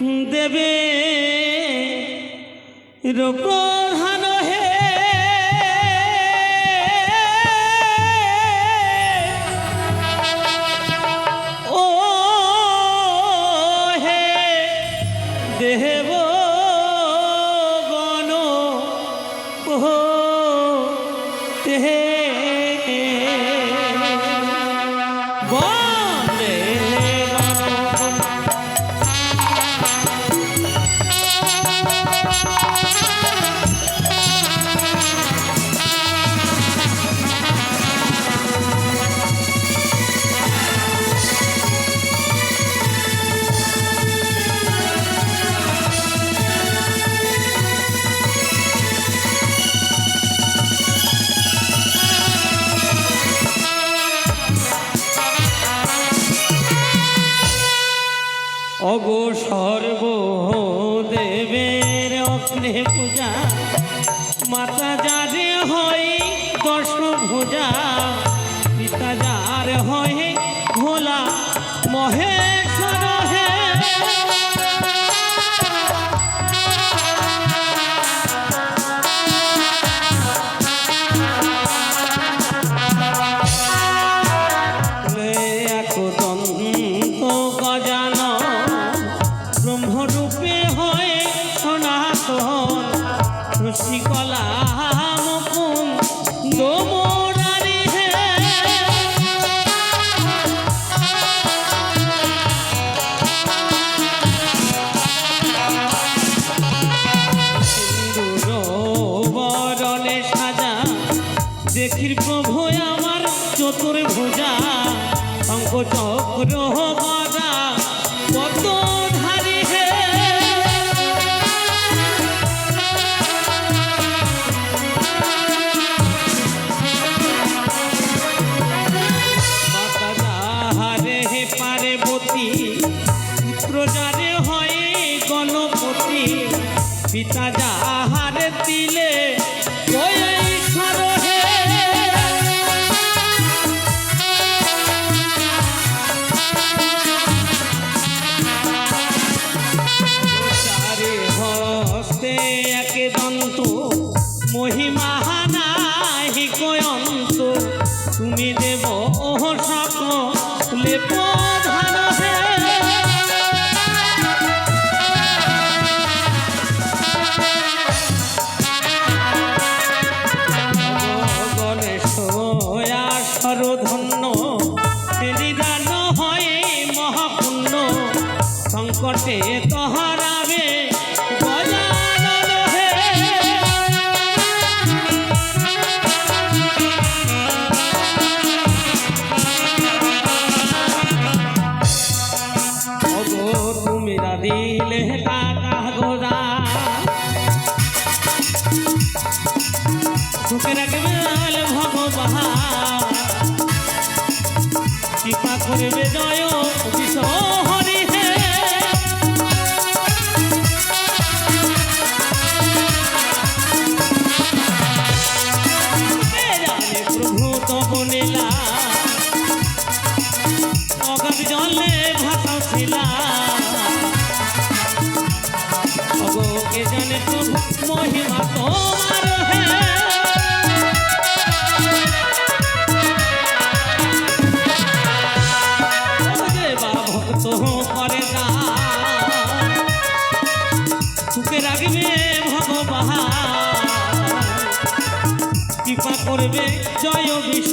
দেবে রূপধান হে। ও হে দেব গণ ও হে। বল অগো সর্বদেবের অগ্নে পূজা। মাতা যারে হয় দশ ভোজা পিতা যার হয়ে ভোলা মহে মারা অঙ্ক চক্র মারা সংকটে তহরাবে দিলে টাকা গোদা তোকে রাখবে ভগবান কৃপা করবে জয় বিষয় বাহা কৃপা করবে জয় বিষ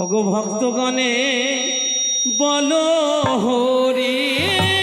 ভক্তগণে বলো হরি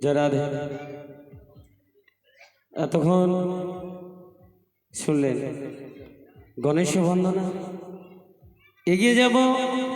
যারা এতক্ষণ শুনলেন গণেশ বন্দনা। এগিয়ে যাব